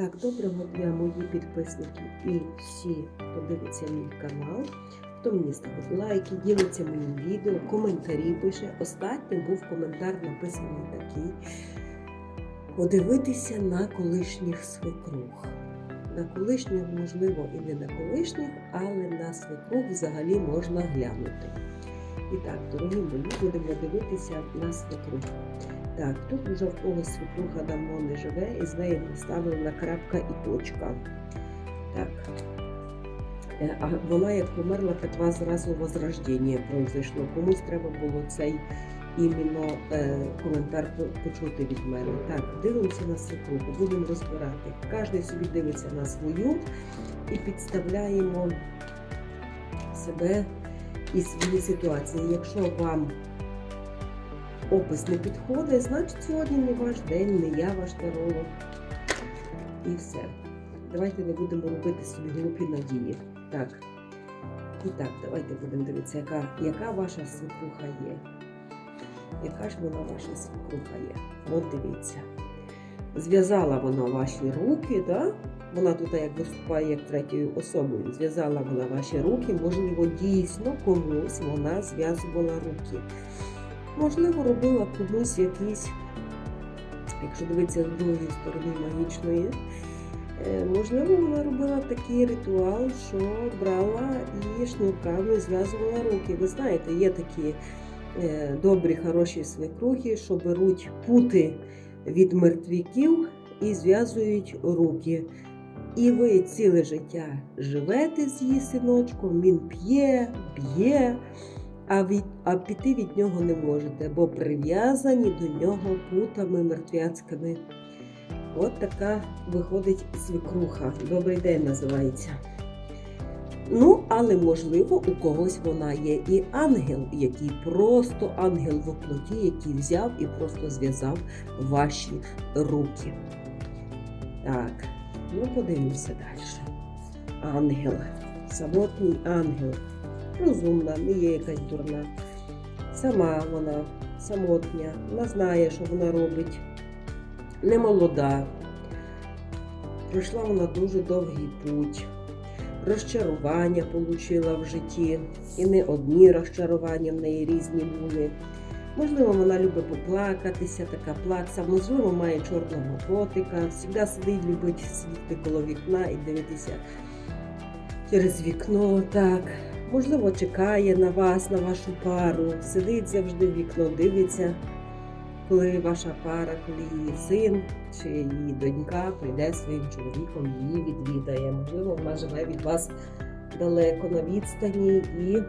Так, доброго дня, мої підписники і всі, хто дивиться мій канал. Хто мені ставить лайки, ділиться моїм відео, коментарі пише. Останній був коментар написаний такий: подивитися на колишніх свекрух. На колишніх, можливо, і не на колишніх, але на свекрух взагалі можна глянути. І так, дорогі мої, будемо дивитися на свекрух. Так, тут вже в когось свекруха давно не живе, і з нею поставлена крапка і точка. Так. Е, А вона як померла, так зразу возрождення произошло. Комусь треба було цей іменно е, коментар почути від мене. Так, дивимося на свекруху, будемо розбирати. Кожен собі дивиться на свою і підставляємо себе і свої ситуації. Якщо вам опис не підходить, значить сьогодні не ваш день, не я ваш таролог. І все. Давайте не будемо робити собі глупі надії. Так. І так, давайте будемо дивитися, яка, яка ваша свекруха є. Яка ж вона ваша свекруха є? От дивіться. Зв'язала вона ваші руки, да? Вона тут як виступає як третьою особою. Зв'язала вона ваші руки, можливо, дійсно комусь вона зв'язувала руки. Можливо, робила комусь якісь, якщо дивитися з другої сторони магічної, е, можливо, вона робила такий ритуал, що брала і шнурками зв'язувала руки. Ви знаєте, є такі е, добрі, хороші свекрухи, що беруть пути від мертвяків і зв'язують руки. І ви ціле життя живете з її синочком, він п'є, б'є, а, від, а піти від нього не можете, бо прив'язані до нього путами мертвяцькими. От така виходить свекруха. Добрий день називається. Ну, але можливо, у когось вона є і ангел, який просто ангел в оплоті, який взяв і просто зв'язав ваші руки. Так, ну подивимося далі. Ангел, самотній ангел розумна, не є якась дурна. Сама вона самотня, вона знає, що вона робить. Не молода. Пройшла вона дуже довгий путь. Розчарування отримала в житті. І не одні розчарування в неї різні були. Можливо, вона любить поплакатися, така плакса, можливо, має чорного котика, завжди сидить, любить сидіти коло вікна і дивитися через вікно. Так, можливо, чекає на вас, на вашу пару, сидить завжди в вікно, дивиться, коли ваша пара, коли її син чи її донька прийде своїм чоловіком, її відвідає. Можливо, вона живе від вас далеко на відстані і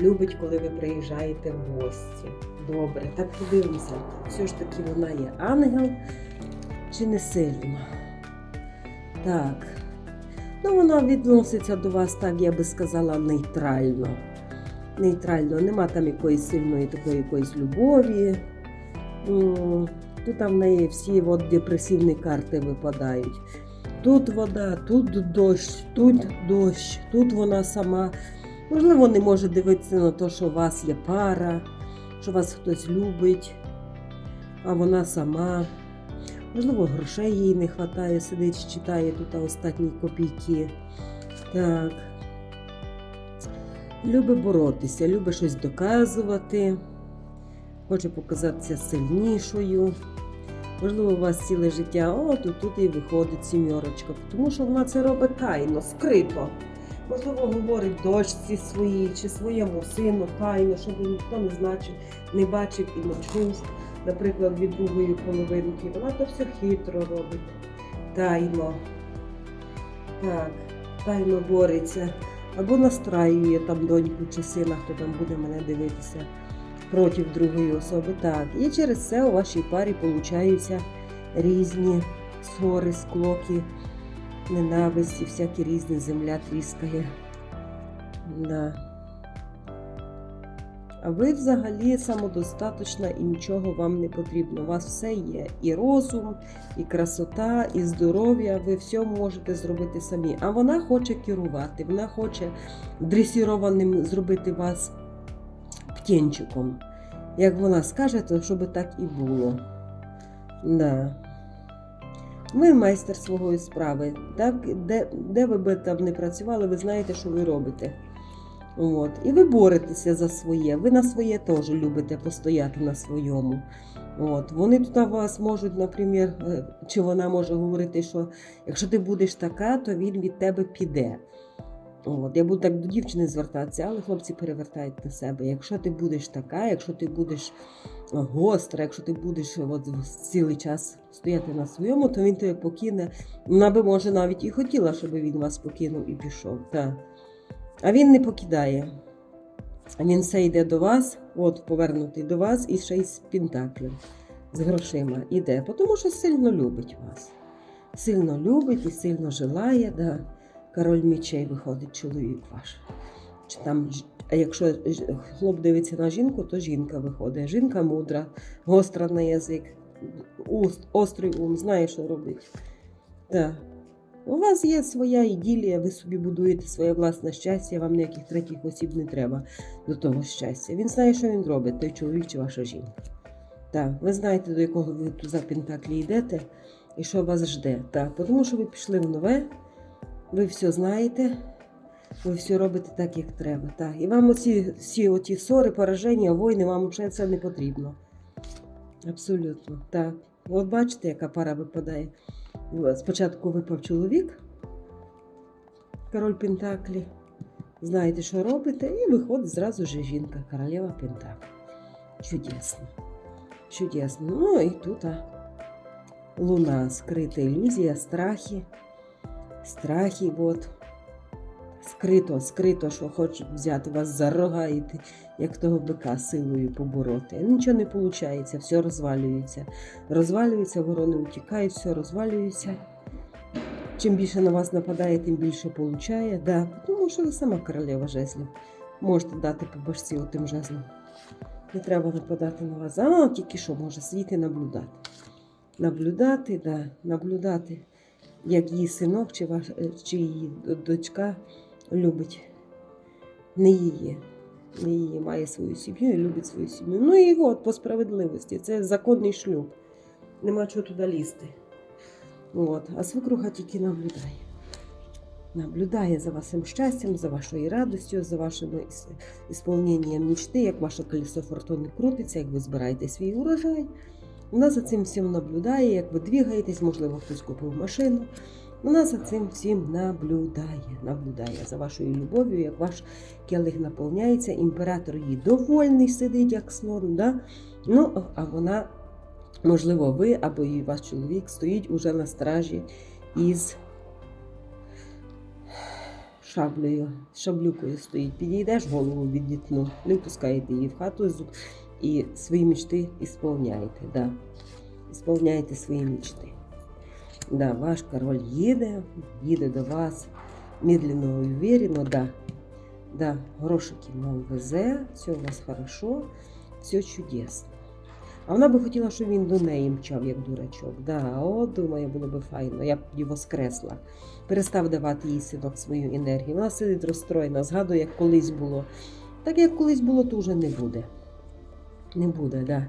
любить, коли ви приїжджаєте в гості. Добре, так подивимося. Все ж таки вона є ангел чи не сильно? Так. Ну, вона відноситься до вас, так я би сказала, нейтрально. Нейтрально, нема там якоїсь сильної такої якоїсь любові. Тут там в неї всі от депресивні карти випадають. Тут вода, тут дощ, тут дощ, тут вона сама. Можливо, не може дивитися на те, що у вас є пара, що вас хтось любить, а вона сама. Можливо, грошей їй не вистачає, сидить, читає тут останні копійки. Так. Любить боротися, любить щось доказувати, хоче показатися сильнішою. Можливо, у вас ціле життя, о, тут, тут і виходить сімьорочка, тому що вона це робить тайно, скрито. Можливо, говорить дочці своїй чи своєму сину тайно, щоб ніхто не значив, не бачив і не чув, наприклад, від другої половинки. Вона то все хитро робить. Тайно. Так, тайно бореться. Або настраює там доньку чи сина, хто там буде мене дивитися проти другої особи. Так. І через це у вашій парі получаються різні ссори, склоки, ненависті, всякі різні земля тріскає. Да. А ви взагалі самодостаточна і нічого вам не потрібно. У вас все є. І розум, і красота, і здоров'я. Ви все можете зробити самі. А вона хоче керувати, вона хоче дресірованим зробити вас птенчиком. Як вона скаже, то щоб так і було. Да. Ви майстер свого справи. Так? Де, де ви би там не працювали, ви знаєте, що ви робите. От. І ви боретеся за своє. Ви на своє теж любите постояти на своєму. От. Вони тут вас можуть, наприклад, е, чи вона може говорити, що якщо ти будеш така, то він від тебе піде. От. Я буду так до дівчини звертатися, але хлопці перевертають на себе. Якщо ти будеш така, якщо ти будеш гостра, якщо ти будеш от, цілий час стояти на своєму, то він тебе покине. Вона би, може, навіть і хотіла, щоб він вас покинув і пішов. Так. А він не покидає. Він все йде до вас, от повернутий до вас, і ще й з пентаклем, з грошима іде, тому що сильно любить вас. Сильно любить і сильно желає. Да. Король мечей виходить чоловік ваш. Чи там, а якщо хлоп дивиться на жінку, то жінка виходить. Жінка мудра, гостра на язик, острий ум, знає, що робить. Так. У вас є своя іділія, ви собі будуєте своє власне щастя, вам ніяких третіх осіб не треба до того щастя. Він знає, що він робить, той чоловік чи ваша жінка. Так, ви знаєте, до якого ви за Пентаклі йдете і що вас жде. Так, тому що ви пішли в нове, ви все знаєте, ви все робите так, як треба. Так. І вам оці всі оті ссори, пораження, війни, вам вже це не потрібно. Абсолютно. Так. От бачите, яка пара випадає. Спочатку випав чоловік, король Пентаклі. Знаєте, що робите, і виходить зразу ж жінка, королева Пентаклі. Чудесно. Чудесно. Ну і тут а, луна, скрита ілюзія, страхи. Страхи, от. Скрито, скрито, що хочуть взяти вас за рога і як того бика силою побороти. Нічого не виходить, все розвалюється. Розвалюється, ворони утікають, все розвалюється. Чим більше на вас нападає, тим більше получає. Да, тому що ви сама королева жезлів. Можете дати по башці отим жезлом. Не треба нападати на вас. А тільки що може сидіти і наблюдати. Наблюдати, да, наблюдати, як її синок чи, ваш, е, чи її дочка любить не її. Не її має свою сім'ю і любить свою сім'ю. Ну і от по справедливості. Це законний шлюб. Нема чого туди лізти. От. А свекруха тільки наблюдає. Наблюдає за вашим щастям, за вашою радістю, за вашим іс- ісполненням мечти, як ваше колесо фортуни крутиться, як ви збираєте свій урожай. Вона за цим всім наблюдає, як ви двігаєтесь, можливо, хтось купив машину. Вона за цим всім наблюдає, наблюдає за вашою любов'ю, як ваш келих наповняється, імператор її довольний сидить, як слон. Да? Ну, а вона, можливо, ви або і ваш чоловік стоїть уже на стражі із шаблею, шаблюкою стоїть. Підійдеш, голову відітну, не впускаєте її в хату і свої мечти ісполняєте. Да. Ісполняєте свої мечти. Да, ваш король їде, їде до вас медленно і уверенно, да. Да, грошики вам везе, все у вас хорошо, все чудесно. А вона би хотіла, щоб він до неї мчав, як дурачок. Да, о, думаю, було б файно, я б її воскресла. Перестав давати їй синок свою енергію. Вона сидить розстроєна, згадує, як колись було. Так як колись було, то вже не буде. Не буде, да.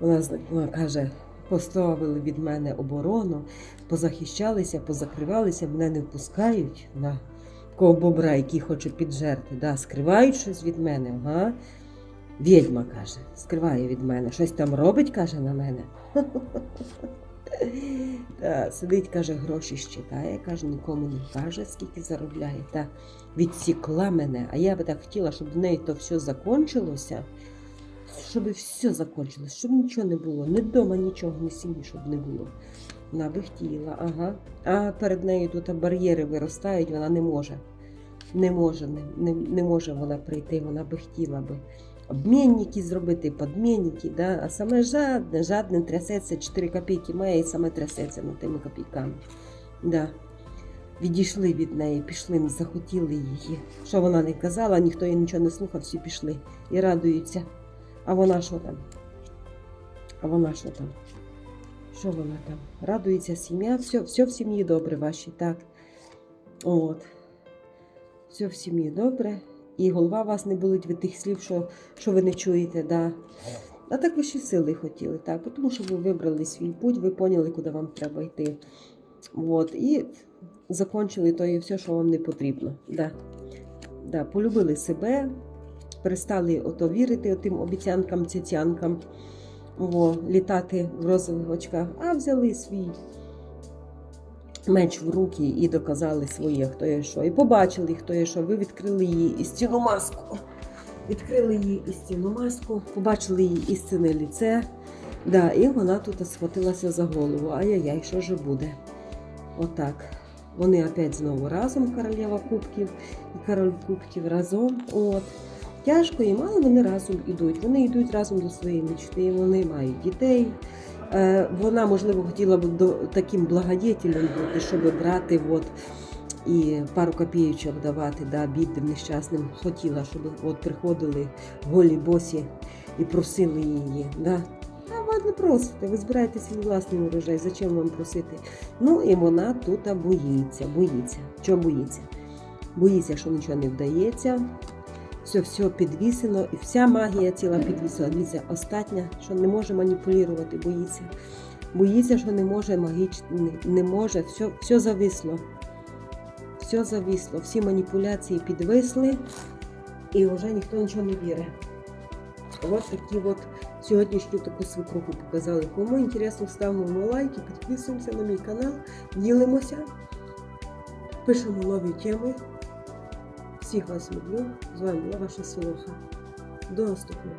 Вона, вона каже, поставили від мене оборону, позахищалися, позакривалися, мене не впускають на кого бобра, який хоче піджерти. Да, скривають щось від мене. Ага. Відьма каже, скриває від мене. Щось там робить, каже на мене. Та, сидить, каже, гроші щитає, каже, нікому не каже, скільки заробляє. Та відсікла мене. А я би так хотіла, щоб в неї то все закончилося, щоб все закончилось, щоб нічого не було, ні вдома, нічого, ні сім'ї, щоб не було. Вона би хотіла, ага. А перед нею тут бар'єри виростають, вона не може. Не може, не, не, може вона прийти, вона би хотіла би. Обмінники зробити, подмінники, да? а саме жадне, жадне трясеться, 4 копійки має і саме трясеться над тими копійками. Да. Відійшли від неї, пішли, не захотіли її. Що вона не казала, ніхто їй нічого не слухав, всі пішли і радуються. А вона що там? А вона що там? Що вона там? Радується сім'я, все, все в сім'ї добре ваші, так. От. Все в сім'ї добре. І голова вас не болить від тих слів, що, що ви не чуєте. Да. А так ви ще сили хотіли, так, тому що ви вибрали свій путь, ви поняли, куди вам треба йти. От, і закончили то і все, що вам не потрібно. Да. Да, полюбили себе, перестали ото вірити тим обіцянкам, цяцянкам, о, літати в розових очках, а взяли свій меч в руки і доказали своє, хто є що. І побачили, хто є що. Ви відкрили її істинну маску. Відкрили її істинну маску, побачили її істинне ліце. Да, і вона тут схватилася за голову. Ай-яй-яй, що ж буде? Отак. Вони опять знову разом, королева кубків і король кубків разом. От. Тяжко їм, але вони разом йдуть. Вони йдуть разом до своєї мечти, вони мають дітей. Е, вона, можливо, хотіла б до, таким благодетелем бути, щоб брати от, і пару копійочок давати да, бідним нещасним. Хотіла, щоб от приходили голі босі і просили її. Да. А ви просите, ви збираєте свій власний урожай. Зачем вам просити? Ну і вона тут боїться, боїться. Чого боїться? Боїться, що нічого не вдається. Все, все підвісено, і вся магія ціла підвісена. Дивіться, остання, що не може маніпулювати, боїться. Боїться, що не може магічно, не може, все, все зависло. Все зависло, всі маніпуляції підвисли, і вже ніхто нічого не вірить. Ось такі от сьогоднішню таку свекруху показали. Кому інтересно, ставимо лайки, підписуємося на мій канал, ділимося, пишемо нові теми. Всіх вас люблю. З вами я ваша Солоха. До наступного.